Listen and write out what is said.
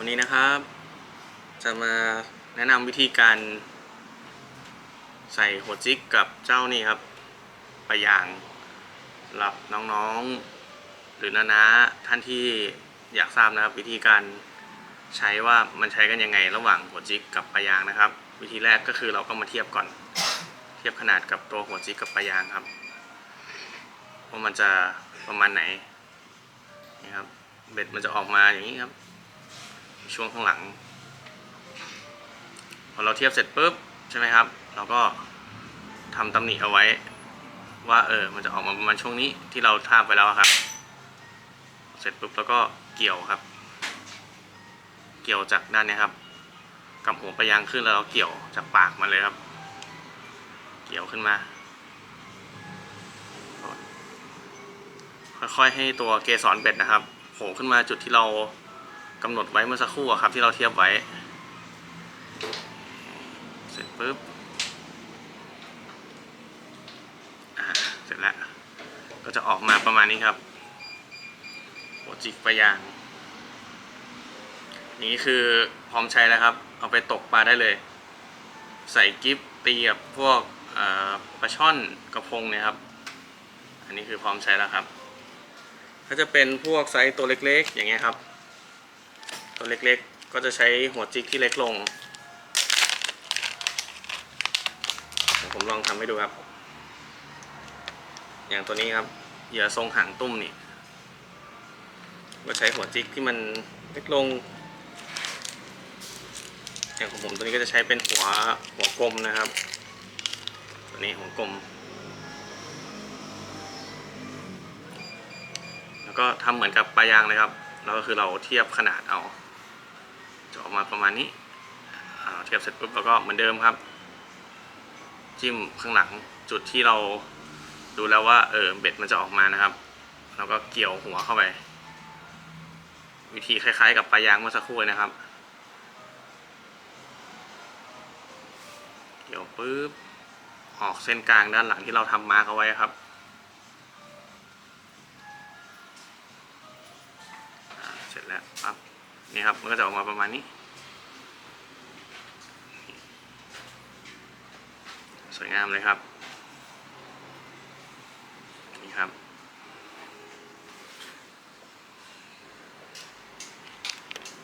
วันนี้นะครับ จะมาแนะนำวิธีการ ใส่หัวจิกกับเจ้านี่ครับปลายางสำหรับน้องๆ หรือนาๆท่านที่อยากทราบนะครับ วิธีการใช้ว่ามันใช้กันยังไง ระหว่างหัวจิกกับปลายางนะครับ วิธีแรกก็คือเราก็มาเทียบก่อน เทียบขนาดกับตัวหัวจิกกับปลายางครับว่ามันจะประมาณไหนนี่ครับเบ็ดมันจะออกมาอย่างนี้ครับ ช่วงข้างหลัง พอเราเทียบเสร็จปุ๊บใช่ไหมครับ เราก็ทำตำหนิเอาไว้ ว่าเออมันจะออกมาประมาณช่วงนี้ที่เราทาบไปแล้วครับ เสร็จปุ๊บแล้วก็เกี่ยวครับ เกี่ยวจากด้านนี้ครับกับหัวปลายางขึ้นแล้วเราเกี่ยวจากปากมันเลยครับ เกี่ยวขึ้นมาค่อยๆให้ตัวเกสรเบ็ดนะครับโผล่ขึ้นมาจุดที่เรา กำหนดไว้เมื่อสักครู่ครับที่เราเทียบไว้ เสร็จปุ๊บอ่าเสร็จแล้ว ก็จะออกมาประมาณนี้ครับหัวจิกปลายางนี่คือพร้อมใช้แล้วครับ เอาไปตกปลาได้เลย ใส่กิฟตีกับพวกปลาช่อนกระพงเนี่ยครับ อันนี้คือพร้อมใช้แล้วครับถ้าจะเป็นพวกไซส์ตัวเล็กๆ อย่างเงี้ยครับ ตัวเล็กๆ ก็จะใช้หัวจิกที่เล็กลง ผมลองทำให้ดูครับ อย่างตัวนี้ครับเหยื่อทรงหางตุ้มนี่ก็ใช้หัวจิกที่มันเล็กลง อย่างของผมตัวนี้ก็จะใช้เป็นหัวหัวกลมนะครับ ตัวนี้หัวกลม แล้วก็ทำเหมือนกับปลายางเลยครับ แล้วก็คือเราเทียบขนาดเอา จะออกมาประมาณนี้เทียบเสร็จปุ๊บแล้วก็เหมือนเดิมครับ จิ้มข้างหลังจุดที่เราดูแล้วว่าเออเบ็ดมันจะออกมานะครับแล้วก็เกี่ยวหัวเข้าไป วิธีคล้ายๆ กับปลายางเมื่อสักครู่นะครับ เกี่ยวปุ๊บออกเส้นกลางด้านหลังที่เราทำมาร์กเอาไว้ครับเสร็จแล้วปั๊บนี่ครับมันก็จะออกมาประมาณนี้ สวยงามเลยครับ นี่ครับ